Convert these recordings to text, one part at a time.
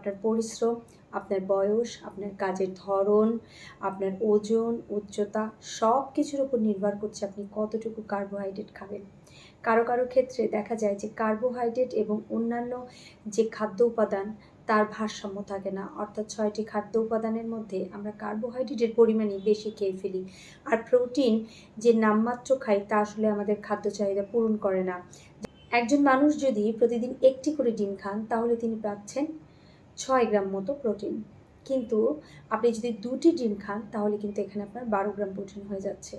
আপনার পরিশ্রম, আপনার বয়স, আপনার কাজের ধরন, আপনার ওজন, উচ্চতা, সব কিছুর উপর নির্ভর করছে আপনি কতটুকু কার্বোহাইড্রেট খাবেন। কারও কারও ক্ষেত্রে দেখা যায় যে কার্বোহাইড্রেট এবং অন্যান্য যে খাদ্য উপাদান, তার ভারসাম্য থাকে না। অর্থাৎ ছয়টি খাদ্য উপাদানের মধ্যে আমরা কার্বোহাইড্রেটের পরিমাণই বেশি খেয়ে ফেলি। আর প্রোটিন যে নামমাত্র খাই, তা আসলে আমাদের খাদ্য চাহিদা পূরণ করে না। একজন মানুষ যদি প্রতিদিন একটি করে ডিম খান, তাহলে তিনি পাচ্ছেন ছয় গ্রাম মতো প্রোটিন। কিন্তু আপনি যদি দুটি ডিম খান, তাহলে কিন্তু এখানে আপনার বারো গ্রাম প্রোটিন হয়ে যাচ্ছে।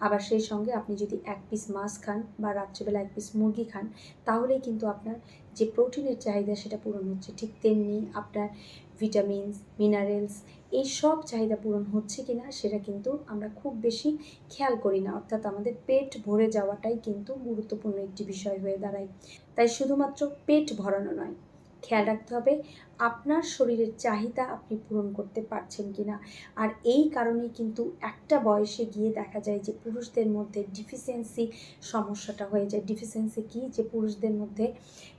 আবার সেই সঙ্গে আপনি যদি এক পিস মাছ খান বা রাত্রেবেলা এক পিস মুরগি খান, তাহলেই কিন্তু আপনার যে প্রোটিনের চাহিদা সেটা পূরণ হচ্ছে। ঠিক তেমনি আপনার ভিটামিনস, মিনারেলস, এই সব চাহিদা পূরণ হচ্ছে কি না সেটা কিন্তু আমরা খুব বেশি খেয়াল করি না। অর্থাৎ আমাদের পেট ভরে যাওয়াটাই কিন্তু গুরুত্বপূর্ণ একটি বিষয় হয়ে দাঁড়ায়। তাই শুধুমাত্র পেট ভরানো নয় খেয়াল রাখতে হবে, আপনার শরীরের চাহিদা আপনি পূরণ করতে পারছেন কি না আর এই কারণেই কিন্তু একটা বয়সে গিয়ে দেখা যায় যে পুরুষদের মধ্যে ডিফিসিয়েন্সি সমস্যাটা হয়ে যায়। ডিফিসিয়েন্সি কি? যে পুরুষদের মধ্যে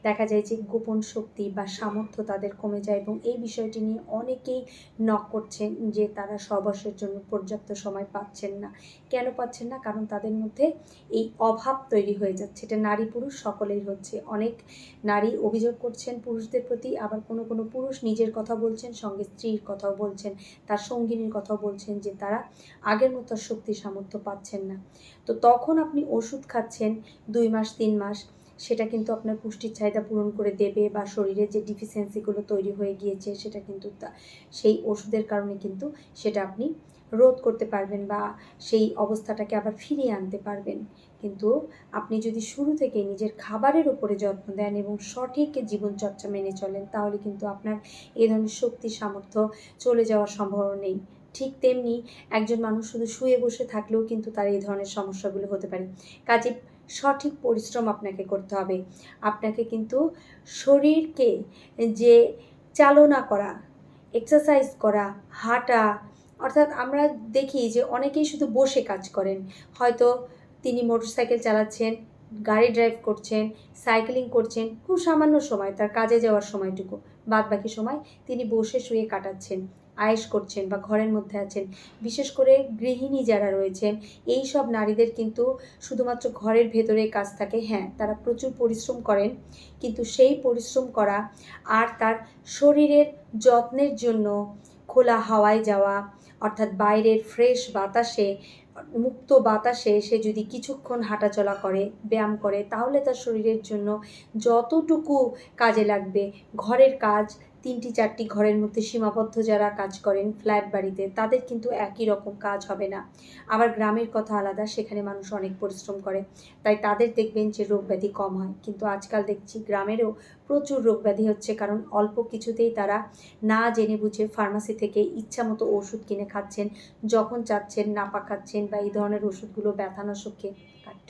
দেখা যায় যে গোপন শক্তি বা সামর্থ্য তাদের কমে যায় এবং এই বিষয়টি নিয়ে অনেকেই নক করছেন যে তারা সবসের জন্য পর্যাপ্ত সময় পাচ্ছেন না। কেন পাচ্ছেন না? কারণ তাদের মধ্যে এই অভাব তৈরি হয়ে যাচ্ছে। এটা নারী পুরুষ সকলেই হচ্ছে। অনেক নারী অভিযোগ করছেন পুরুষদের প্রতি আবার কোনো কোনো পুরুষ নিজের কথা বলছেন, সঙ্গে স্ত্রীর কথাও বলছেন, তার সঙ্গিনীর কথাও বলছেন যে তারা আগের মতো শক্তি সামর্থ্য পাচ্ছেন না। তো তখন আপনি ওষুধ খাচ্ছেন দুই মাস, তিন মাস, সেটা কিন্তু আপনার পুষ্টির চাহিদা পূরণ করে দেবে বা শরীরে যে ডিফিসিয়েন্সিগুলো তৈরি হয়ে গিয়েছে সেটা কিন্তু সেই ওষুধের কারণে কিন্তু সেটা আপনি রোধ করতে পারবেন বা সেই অবস্থাটাকে আবার ফিরিয়ে আনতে পারবেন। কিন্তু আপনি যদি শুরু থেকে নিজের খাবারের উপরে যত্ন দেন এবং সঠিক জীবনচর্চা মেনে চলেন, তাহলে কিন্তু আপনার এ ধরনের শক্তি, সামর্থ্য চলে যাওয়ার সম্ভাবনা নেই। ঠিক তেমনি একজন মানুষ শুধু শুয়ে বসে থাকলেও কিন্তু তার এই ধরনের সমস্যাগুলো হতে পারে। কাজে সঠিক পরিশ্রম আপনাকে করতে হবে। আপনাকে কিন্তু শরীরকে যে চালনা করা এক্সারসাইজ করা, হাঁটা অর্থাৎ আমরা দেখি যে অনেকেই শুধু বসে কাজ করেন। হয়তো তিনি মোটরসাইকেল চালাচ্ছেন, গাড়ি ড্রাইভ করছেন সাইকেলিং করছেন, খুব সামান্য সময়, তার কাজে যাওয়ার সময়টুকু। বাদ বাকি সময় তিনি বসে শুয়ে কাটাচ্ছেন, আয়েস করছেন বা ঘরের মধ্যে আছেন। বিশেষ করে গৃহিণী যারা রয়েছেন, এই সব নারীদের কিন্তু শুধুমাত্র ঘরের ভেতরে কাজ থাকে। হ্যাঁ তারা প্রচুর পরিশ্রম করেন, কিন্তু সেই পরিশ্রম করা আর তার শরীরের যত্নের জন্য, খোলা হাওয়ায় যাওয়া অর্থাৎ বাইরের ফ্রেশ বাতাসে মুক্ত বাতাসে সে যদি কিছুক্ষণ হাঁটাচলা করে, ব্যায়াম করে, তাহলে তার শরীরের জন্য যতটুকু কাজে লাগবে, ঘরের কাজ, তিনটি চারটি ঘরের মধ্যে সীমাবদ্ধ যারা কাজ করেন ফ্ল্যাট বাড়িতে, তাদের কিন্তু একই রকম কাজ হবে না। আবার গ্রামের কথা আলাদা, সেখানে মানুষ অনেক পরিশ্রম করে। তাই তাদের দেখবেন যে রোগ ব্যাধি কম হয়। কিন্তু আজকাল দেখছি গ্রামেরও প্রচুর রোগ ব্যাধি হচ্ছে, কারণ অল্প কিছুতেই তারা না জেনে বুঝে ফার্মাসি থেকে ইচ্ছা মতো ওষুধ কিনে খাচ্ছেন, যখন চাচ্ছেন নাপা খাচ্ছেন বা এই ধরনের ওষুধগুলো ব্যথানাশককে কাট।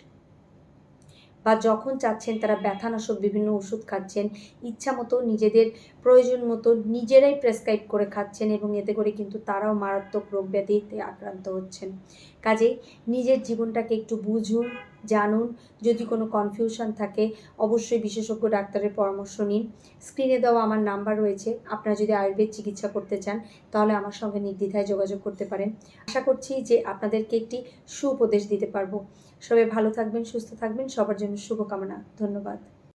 বা যখন চাচ্ছেন তারা ব্যথানাশক বিভিন্ন ওষুধ খাচ্ছেন, ইচ্ছা মতো নিজেদের প্রয়োজন মতো নিজেরাই প্রেসক্রাইব করে খাচ্ছেন এবং এতে করে কিন্তু তারাও মারাত্মক রোগ ব্যাধিতে আক্রান্ত হচ্ছেন। কাজেই নিজের জীবনটাকে একটু বুঝুন জানুন। যদি কোনো কনফিউশন থাকে, অবশ্যই বিশেষজ্ঞ ডাক্তারের পরামর্শ নিন। স্ক্রিনে দেওয়া আমার নাম্বার রয়েছে। আপনারা যদি আয়ুর্বেদ চিকিৎসা করতে চান, তাহলে আমার সঙ্গে নির্দ্বিধায় যোগাযোগ করতে পারেন। আশা করছি যে আপনাদেরকে একটি সুউপদেশ দিতে পারব। সবাই ভালো থাকবেন, সুস্থ থাকবেন। সবার জন্য শুভকামনা। ধন্যবাদ।